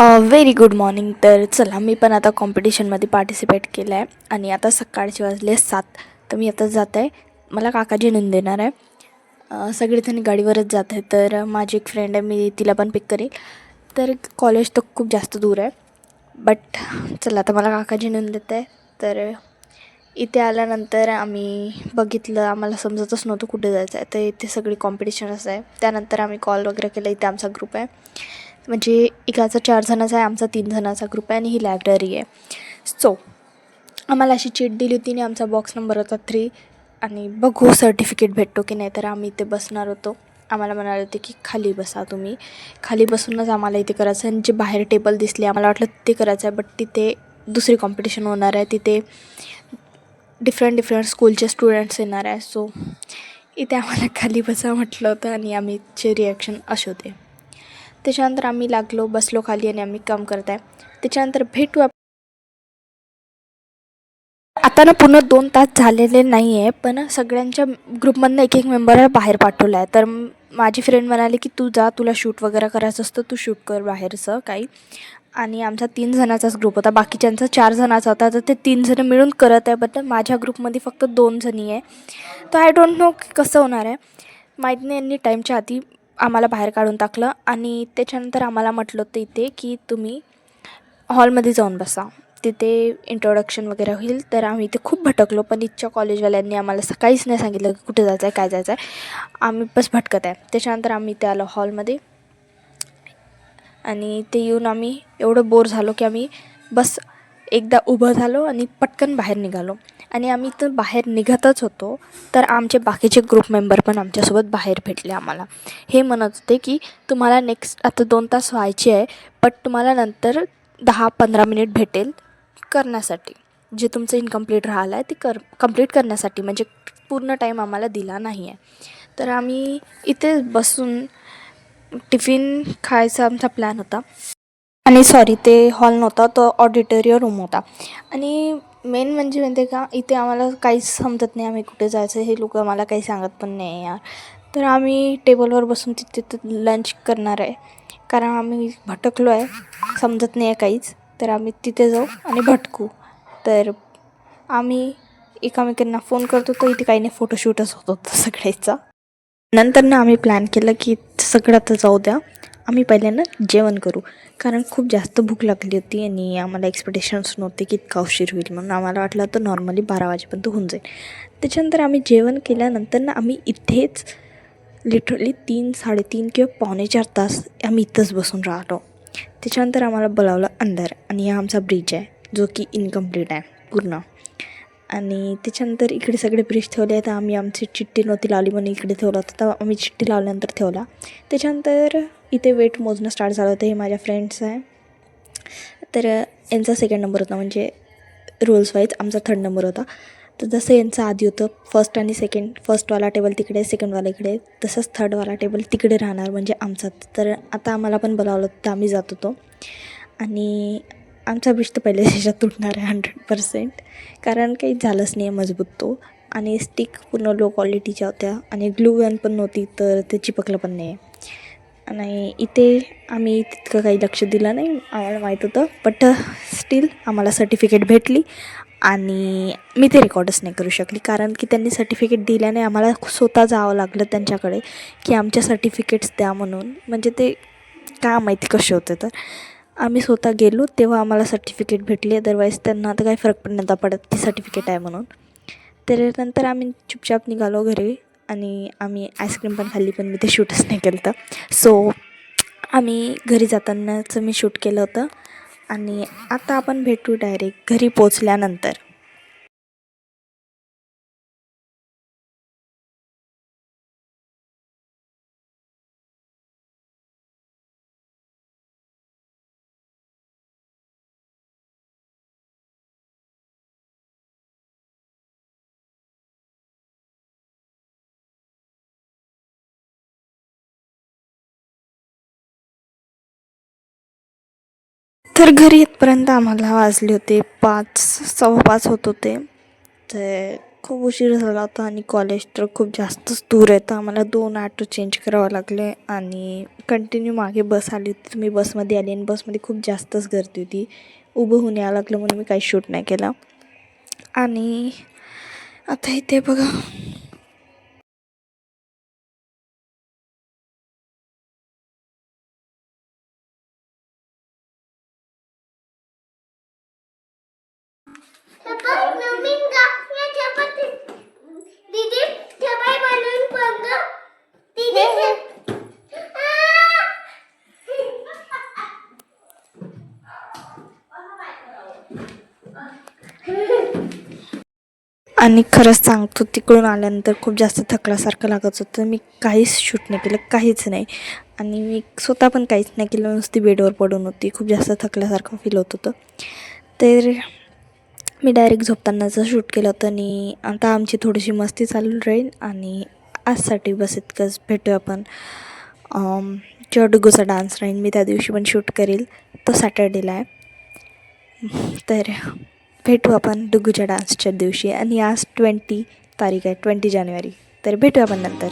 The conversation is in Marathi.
व्हेरी गुड मॉर्निंग तर चला मी पण आता कॉम्पिटिशनमध्ये पार्टिसिपेट केलं आहे आणि आता सकाळचे वाजले सात. तर मी आता जात आहे मला काकाजी नेऊन देणार आहे. सगळेजण गाडीवरच जात आहे तर माझी एक फ्रेंड आहे मी तिला पण पिक करेल. तर कॉलेज तर खूप जास्त दूर आहे. बट चला आता मला काकाजी नेऊन देत आहे. तर इथे आल्यानंतर आम्ही बघितलं आम्हाला समजतच नव्हतं कुठे जायचं आहे तर इथे सगळी कॉम्पिटिशनच आहे. त्यानंतर आम्ही कॉल वगैरे केलं. इथे आमचा ग्रुप आहे. म्हणजे एकाचा चार जणाचा आहे आमचा तीन जणाचा ग्रुप आहे आणि ही लायब्ररी आहे. सो आम्हाला अशी चिट दिली होती आणि आमचा बॉक्स नंबर होता थ्री आणि बघू सर्टिफिकेट भेटतो की नाही तर आम्ही इथे बसणार होतो. आम्हाला म्हणाले होते की खाली बसा तुम्ही. खाली बसूनच आम्हाला इथे करायचं आहे आणि जे बाहेर टेबल दिसले आम्हाला वाटलं ते करायचं आहे बट तिथे दुसरी कॉम्पिटिशन होणार आहे. तिथे डिफरंट डिफरंट स्कूलचे स्टुडंट्स येणार आहे. सो इथे आम्हाला खाली बसा म्हटलं होतं आणि आम्हीचे रिॲक्शन असे होते. त्याच्यानंतर आम्ही लागलो बसलो खाली आणि आम्ही काम करत आहे त्याच्यानंतर भेटू आप आता ना पूर्ण दोन तास झालेले नाही आहे पण सगळ्यांच्या ग्रुपमधनं एक एक मेंबर बाहेर पाठवलं आहे तर माझी फ्रेंड म्हणाली की तू जा तुला शूट वगैरे करायचं असतं तू शूट कर बाहेरचं काही. आणि आमचा तीन जणाचाच ग्रुप होता. बाकीच्यांचा चार जणाचा होता. तर ते तीन जणं मिळून करत आहे बट माझ्या ग्रुपमध्ये फक्त दोन जणी आहे तर आय डोंट नो कसं होणार आहे. माहीत नाही यांनी टाईमच्या आधी आम्हाला बाहेर काढून टाकलं आणि त्याच्यानंतर आम्हाला म्हटलं होतं इथे की तुम्ही हॉलमध्ये जाऊन बसा. तिथे इंट्रोडक्शन वगैरे होईल. तर आम्ही इथे खूप भटकलो पण इथच्या कॉलेजवाल्यांनी आम्हाला सकाळीच नाही सांगितलं की कुठे जायचं आहे काय जायचं आहे आम्ही बस भटकत आहे. त्याच्यानंतर आम्ही इथे आलो हॉलमध्ये. आणि ते येऊन आम्ही एवढं बोर झालो की आम्ही बस एकदा उभं झालो आणि पटकन बाहेर निघालो. आणि आम्ही इथं बाहेर निघतच होतो. तर आमचे बाकीचे ग्रुप मेंबर पण आमच्यासोबत बाहेर भेटले आम्हाला. हे म्हणत होते की तुम्हाला नेक्स्ट आता दोन तास व्हायचे आहे बट तुम्हाला नंतर दहा पंधरा मिनिट भेटेल करण्यासाठी. जे तुमचं इनकम्प्लीट राहिलं आहे ते कर कंप्लीट करण्यासाठी. म्हणजे पूर्ण टाईम आम्हाला दिला नाही आहे तर आम्ही इथे बसून टिफिन खायचा आमचा प्लॅन होता. आणि सॉरी ते हॉल नव्हता तो ऑडिटोरियम रूम होता. आणि मेन म्हणजे माहिती का इथे आम्हाला काहीच समजत नाही आम्ही कुठे जायचं हे लोक आम्हाला काही सांगत पण नाही यार. तर आम्ही टेबलवर बसून तिथे लंच करणार आहे. कारण आम्ही भटकलो आहे समजत नाही आहे काहीच. तर आम्ही तिथे जाऊ आणि भटकू. तर आम्ही एकामेकांना फोन करतो तर इथे काही नाही फोटोशूटच होत होतं सगळ्याचा. नंतर ना आम्ही प्लॅन केलं की सगळं आता जाऊ द्या. आम्ही पहिल्यांदा जेवण करू. कारण खूप जास्त भूक लागली होती आणि आम्हाला एक्सपेक्टेशन्स नव्हते की इतका उशीर होईल म्हणून आम्हाला वाटलं होतं नॉर्मली बारा वाजेपर्यंत होऊन जाईल. त्याच्यानंतर आम्ही जेवण केल्यानंतर ना आम्ही इथेच लिटरली तीन साडेतीन किंवा पावणे चार तास आम्ही इथंच बसून राहतो त्याच्यानंतर आम्हाला बोलावलं अंदर आणि हा आमचा ब्रिज आहे जो की इनकम्प्लीट आहे पूर्ण. आणि त्याच्यानंतर इकडे सगळे ब्रिज ठेवले तर आम्ही आमची चिठ्ठी नव्हती लावली म्हणून इकडे ठेवला होता आम्ही चिठ्ठी लावल्यानंतर ठेवला. त्याच्यानंतर इथे वेट मोजणं स्टार्ट झालं होतं हे माझ्या फ्रेंड्स आहे. तर यांचा सेकंड नंबर होता म्हणजे रोल्स वाईज आमचा थर्ड नंबर होता. तर जसं यांचं आधी होतं फर्स्ट आणि सेकंड फर्स्टवाला टेबल तिकडे सेकंडवाला इकडे तसंच थर्डवाला टेबल तिकडे राहणार म्हणजे आमचा. तर आता आम्हाला पण बोलावलं तर आम्ही जात होतो. आणि आमचा ब्रिज तर पहिले त्याच्यात तुटणार आहे हंड्रेड पर्सेंट कारण काही झालंच नाही आहे मजबूत तो. आणि स्टिक पूर्ण लो क्वालिटीच्या होत्या. आणि ग्लू गन पण नव्हती तर ते चिपकलं पण नाही. आहे आणि इथे आम्ही तितकं काही लक्ष दिलं नाही आम्हाला माहीत होतं. बट स्टील uh, आम्हाला सर्टिफिकेट भेटली आणि मी ते रेकॉर्डच नाही करू शकली. कारण की त्यांनी सर्टिफिकेट दिल्याने आम्हाला स्वतः जावं लागलं त्यांच्याकडे की आमच्या सर्टिफिकेट्स द्या म्हणून. म्हणजे ते काय माहिती कसे होते तर. आम्ही स्वतः गेलो तेव्हा आम्हाला सर्टिफिकेट भेटली. अदरवाईज त्यांना आता काही फरक पण नव्हता पडत ती सर्टिफिकेट आहे म्हणून. तर नंतर आम्ही चुपचाप निघालो घरी. आणि आम्ही आईस्क्रीम पण खाल्ली पण मी ते शूटच नाही केलं होतं. सो आम्ही घरी जातानाचं मी शूट केलं होतं. आणि आता आपण भेटू डायरेक्ट घरी पोचल्यानंतर तर घरी येतपर्यंत आम्हाला वाजले होते पाच सव्वा पाच होत होते. तर खूप उशीर झाला होता आणि कॉलेज तर खूप जास्तच दूर आहे. तर आम्हाला दोन ॲटो चेंज करावं लागले आणि कंटिन्यू मागे बस आली होती. तर मी बसमध्ये आली आणि बसमध्ये खूप जास्तच गर्दी होती. उभं होऊन यावं लागलं म्हणून मी काही शूट नाही केला. आणि आता इथे बघा आणि खरंच सांगतो तिकडून आल्यानंतर खूप जास्त थकल्यासारखं लागत होतं. मी काहीच शूट नाही केलं काहीच नाही. आणि मी स्वतः पण काहीच नाही केलं नुसती बेडवर पडून होती. खूप जास्त थकल्यासारखं फील होत होतं. तर मी डायरेक्ट झोपतानाचं शूट केलं होतं आणि आता आमची थोडीशी मस्ती चालू राहील आणि आजसाठी बस इतकंच. भेटू आपण. अम, डान्स राहील. मी त्या दिवशी पण शूट करेल. तो सॅटर्डेला आहे. तर भेटू आपण डुगूच्या डान्सच्या दिवशी. आणि आज ट्वेंटी तारीख आहे ट्वेंटी जानेवारी. तर भेटू आपण नंतर.